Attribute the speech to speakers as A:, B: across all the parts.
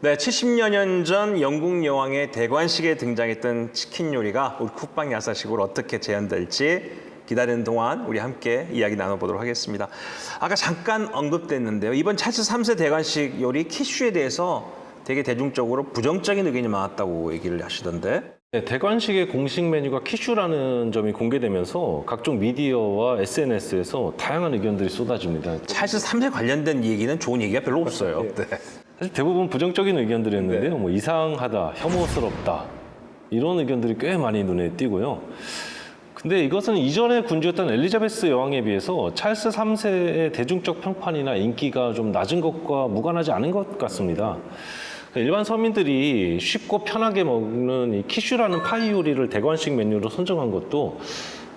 A: 네, 70여 년 전 영국 여왕의 대관식에 등장했던 치킨 요리가 우리 쿡방 야사식으로 어떻게 재현될지 기다리는 동안 우리 함께 이야기 나눠보도록 하겠습니다. 아까 잠깐 언급됐는데요. 이번 찰스 3세 대관식 요리 키슈에 대해서 되게 대중적으로 부정적인 의견이 많았다고 얘기를 하시던데
B: 네, 대관식의 공식 메뉴가 키슈라는 점이 공개되면서 각종 미디어와 SNS에서 다양한 의견들이 쏟아집니다.
A: 찰스 3세 관련된 얘기는 좋은 얘기가 별로 없어요. 네.
B: 사실 대부분 부정적인 의견들이었는데요. 뭐 이상하다, 혐오스럽다 이런 의견들이 꽤 많이 눈에 띄고요. 근데 이것은 이전에 군주였던 엘리자베스 여왕에 비해서 찰스 3세의 대중적 평판이나 인기가 좀 낮은 것과 무관하지 않은 것 같습니다. 일반 서민들이 쉽고 편하게 먹는 이 키슈라는 파이 요리를 대관식 메뉴로 선정한 것도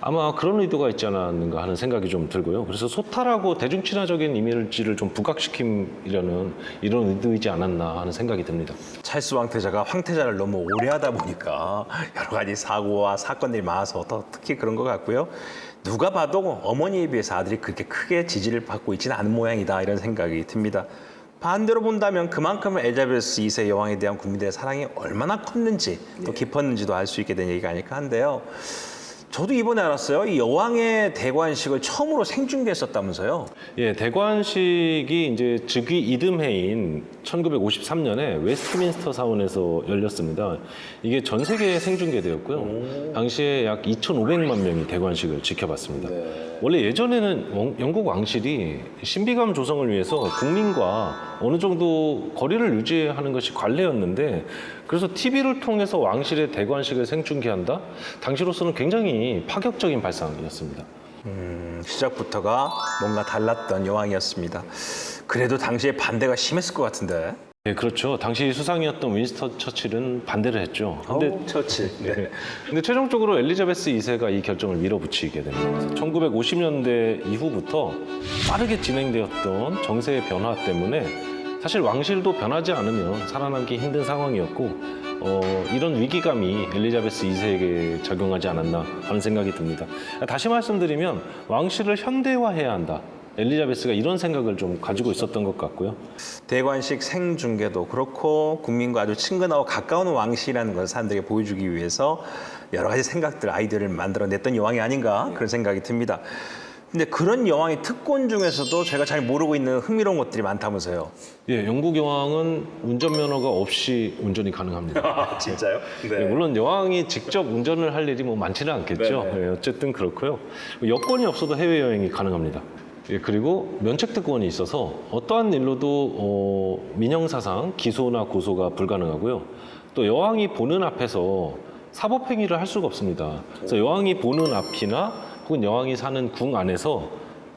B: 아마 그런 의도가 있지 않았는가 하는 생각이 좀 들고요. 그래서 소탈하고 대중 친화적인 이미지를 좀 부각시키려는 이런 의도이지 않았나 하는 생각이 듭니다.
A: 찰스 왕태자가 황태자를 너무 오래 하다 보니까 여러 가지 사고와 사건들이 많아서 더 특히 그런 것 같고요. 누가 봐도 어머니에 비해서 아들이 그렇게 크게 지지를 받고 있지는 않은 모양이다 이런 생각이 듭니다. 반대로 본다면 그만큼 엘자베스 2세 여왕에 대한 국민들의 사랑이 얼마나 컸는지 또 깊었는지도 알 수 있게 된 얘기가 아닐까 한데요. 저도 이번에 알았어요. 이 여왕의 대관식을 처음으로 생중계했었다면서요.
B: 예, 대관식이 이제 즉위 이듬해인 1953년에 웨스트민스터 사원에서 열렸습니다. 이게 전 세계에 생중계되었고요. 당시에 약 2,500만 명이 대관식을 지켜봤습니다. 원래 예전에는 영- 영국 왕실이 신비감 조성을 위해서 국민과 어느 정도 거리를 유지하는 것이 관례였는데 그래서 TV를 통해서 왕실의 대관식을 생중계한다? 당시로서는 굉장히 파격적인 발상이었습니다.
A: 음, 시작부터가 뭔가 달랐던 여왕이었습니다. 그래도 당시에 반대가 심했을 것 같은데.
B: 네, 그렇죠. 당시 수상이었던 윈스턴 처칠은 반대를 했죠. 근데
A: 근데 처치.
B: 네. 근데 최종적으로 엘리자베스 2세가 이 결정을 밀어붙이게 됩니다. 그래서 1950년대 이후부터 빠르게 진행되었던 정세의 변화 때문에 사실 왕실도 변하지 않으면 살아남기 힘든 상황이었고 어, 이런 위기감이 엘리자베스 2세에게 작용하지 않았나 하는 생각이 듭니다. 다시 말씀드리면 왕실을 현대화해야 한다. 엘리자베스가 이런 생각을 좀 가지고 있었던 것 같고요.
A: 대관식 생중계도 그렇고 국민과 아주 친근하고 가까운 왕실이라는 것을 사람들에게 보여주기 위해서 여러 가지 생각들, 아이디어를 만들어냈던 여왕이 아닌가 그런 생각이 듭니다. 근데 그런 여왕의 특권 중에서도 제가 잘 모르고 있는 흥미로운 것들이 많다면서요.
B: 예, 영국 여왕은 운전면허가 없이 운전이 가능합니다.
A: 진짜요?
B: 예, 물론 여왕이 직접 운전을 할 일이 뭐 많지는 않겠죠.
A: 네네.
B: 예, 어쨌든 그렇고요. 여권이 없어도 해외 여행이 가능합니다. 예, 그리고 면책 특권이 있어서 어떠한 일로도 어, 민형사상 기소나 고소가 불가능하고요. 또 여왕이 보는 앞에서 사법 행위를 할 수가 없습니다. 그래서 여왕이 보는 앞이나 혹은 여왕이 사는 궁 안에서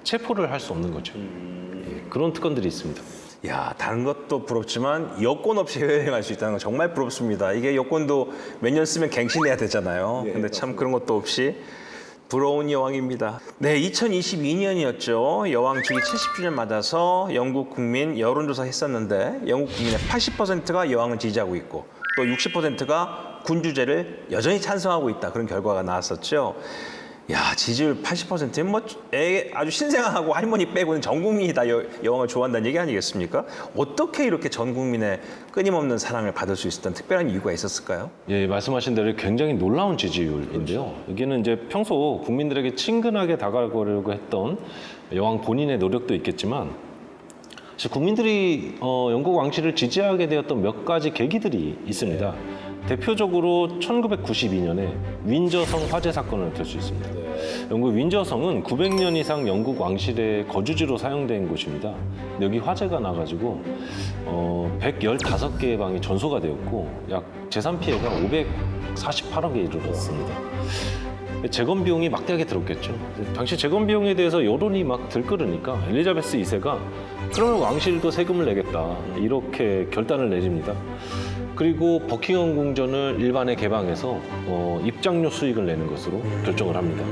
B: 체포를 할 수 없는 거죠. 예, 그런 특권들이 있습니다.
A: 야, 다른 것도 부럽지만 여권 없이 해외여행할 수 있다는 건 정말 부럽습니다. 이게 여권도 몇 년 쓰면 갱신해야 되잖아요. 근데 참 그런 것도 없이 부러운 여왕입니다. 네, 2022년이었죠. 여왕 즉위 70주년 맞아서 영국 국민 여론조사 했었는데 영국 국민의 80%가 여왕을 지지하고 있고 또 60%가 군주제를 여전히 찬성하고 있다. 그런 결과가 나왔었죠. 야 지지율 80%면 뭐 애, 아주 신생아하고 할머니 빼고는 전 국민이 다 여, 여왕을 좋아한다는 얘기 아니겠습니까? 어떻게 이렇게 전 국민의 끊임없는 사랑을 받을 수 있었던 특별한 이유가 있었을까요?
B: 예, 말씀하신 대로 굉장히 놀라운 지지율인데요. 여기는 이제 평소 국민들에게 친근하게 다가가려고 했던 여왕 본인의 노력도 있겠지만 국민들이 어, 영국 왕실을 지지하게 되었던 몇 가지 계기들이 있습니다. 대표적으로 1992년에 윈저성 화재 사건을 들 수 있습니다. 영국 윈저성은 900년 이상 영국 왕실의 거주지로 사용된 곳입니다. 여기 화재가 나가지고 어, 115개의 방이 전소가 되었고 약 재산 피해가 548억에 이르렀습니다. 재건 비용이 막대하게 들었겠죠. 당시 재건 비용에 대해서 여론이 막 들끓으니까 엘리자베스 2세가 그러면 왕실도 세금을 내겠다 이렇게 결단을 내립니다. 그리고 버킹엄 궁전을 일반에 개방해서 어, 입장료 수익을 내는 것으로 결정을 합니다.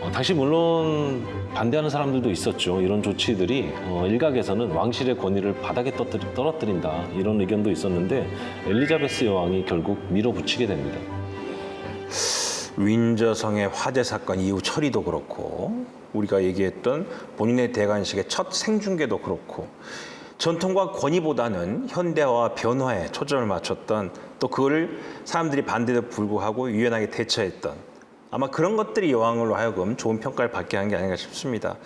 B: 어, 당시 물론 반대하는 사람들도 있었죠. 이런 조치들이 어, 일각에서는 왕실의 권위를 바닥에 떨어뜨린다 이런 의견도 있었는데 엘리자베스 여왕이 결국 밀어붙이게 됩니다.
A: 윈저성의 화재 사건 이후 처리도 그렇고 우리가 얘기했던 본인의 대관식의 첫 생중계도 그렇고 전통과 권위보다는 현대화와 변화에 초점을 맞췄던 또 그걸 사람들이 반대도 불구하고 유연하게 대처했던 아마 그런 것들이 여왕으로 하여금 좋은 평가를 받게 한 게 아닌가 싶습니다.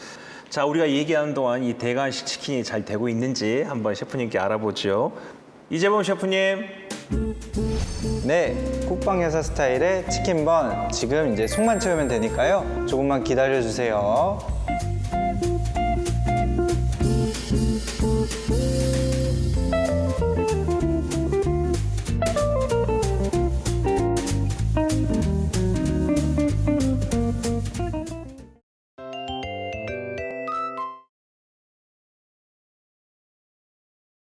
A: 자, 우리가 얘기하는 동안 이 대관식 치킨이 잘 되고 있는지 한번 셰프님께 알아보죠. 이재범 셰프님.
C: 네, 국방여사 스타일의 치킨번 지금 이제 속만 채우면 되니까요. 조금만 기다려주세요.